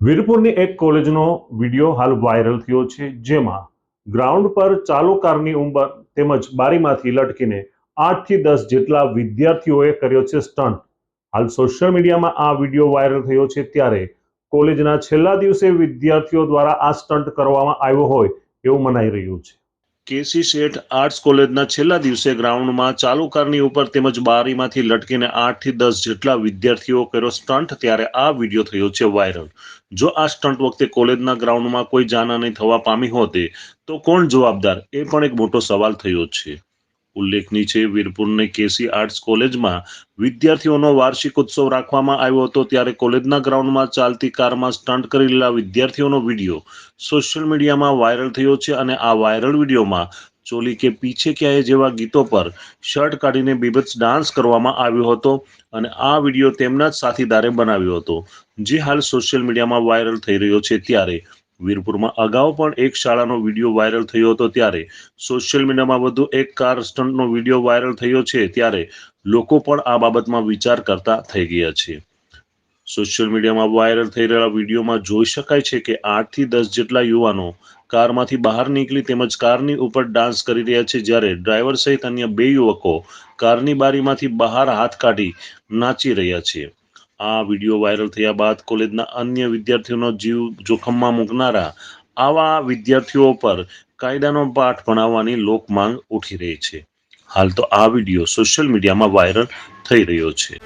વીરપુરની એક કોલેજનો વીડિયો હાલ વાયરલ થયો છે, જેમાં ગ્રાઉન્ડ પર ચાલુ કારની ઉંમર તેમજ બારીમાંથી લટકીને આઠથી દસ જેટલા વિદ્યાર્થીઓએ કર્યો છે સ્ટન્ટ હાલ સોશિયલ મીડિયામાં આ વીડિયો વાયરલ થયો છે ત્યારે કોલેજના છેલ્લા દિવસે વિદ્યાર્થીઓ દ્વારા આ સ્ટન્ટ કરવામાં આવ્યો હોય એવું મનાઈ રહ્યું છે. કેસી શેઠ આર્ટ્સ કોલેજના છેલ્લા દિવસે ગ્રાઉન્ડમાં ચાલુ કારની ઉપર તેમજ બારીમાંથી લટકીને આઠથી દસ જેટલા વિદ્યાર્થીઓ કર્યો સ્ટન્ટ ત્યારે આ વીડિયો થયો છે વાયરલ. જો આ સ્ટન્ટ વખતે કોલેજના ગ્રાઉન્ડમાં કોઈ જાનહાની થવા પામી હોતે તો કોણ જવાબદાર? એ પણ એક મોટો સવાલ થયો છે. ઉલ્લેખનીય છે, વીરપુરની કેસી આર્ટ્સ કોલેજમાં વિદ્યાર્થીઓનો વાર્ષિક ઉત્સવ રાખવામાં આવ્યો હતો. ત્યારે કોલેજના ગ્રાઉન્ડમાં ચાલતી કારમાં સ્ટન્ટ કરેલા વિદ્યાર્થીઓનો વીડિયો સોશિયલ મીડિયામાં વાયરલ થયો છે અને આ વાયરલ વિડીયોમાં ચોલી કે પીછે ક્યાંય જેવા ગીતો પર શર્ટ કાઢીને બીભત્સ ડાન્સ કરવામાં આવ્યો હતો અને આ વીડિયો તેમના જ સાથીદારે બનાવ્યો હતો. જે હાલ સોશિયલ મીડિયામાં વાયરલ થઈ રહ્યો છે. ત્યારે વીરપુરમાં અગાઉ પણ એક શાળાનો વીડિયો વાયરલ થયો હતો ત્યારે સોશિયલ મીડિયામાં વધુ એક કાર સ્ટન્ટનો વીડિયો વાયરલ થયો છે ત્યારે લોકો પણ આ બાબતમાં વિચાર કરતા થઈ ગયા છે. સોશિયલ મીડિયામાં વાયરલ થઈ રહેલા વિડીયોમાં જોઈ શકાય છે કે આઠથી દસ જેટલા યુવાનો કારમાંથી બહાર નીકળી તેમજ કારની ઉપર ડાન્સ કરી રહ્યા છે જ્યારે ડ્રાઈવર સહિત અન્ય બે યુવકો કારની બારીમાંથી બહાર હાથ કાઢી નાચી રહ્યા છે. આ વીડિયો વાયરલ થયા બાદ કોલેજના અન્ય વિદ્યાર્થીઓનો જીવ જોખમમાં મૂકનારા આવા વિદ્યાર્થીઓ પર કાયદાનો પાઠ ભણાવવાની લોકમાંગ ઉઠી રહી છે. હાલ તો આ વીડિયો સોશિયલ મીડિયામાં વાયરલ થઈ રહ્યો છે.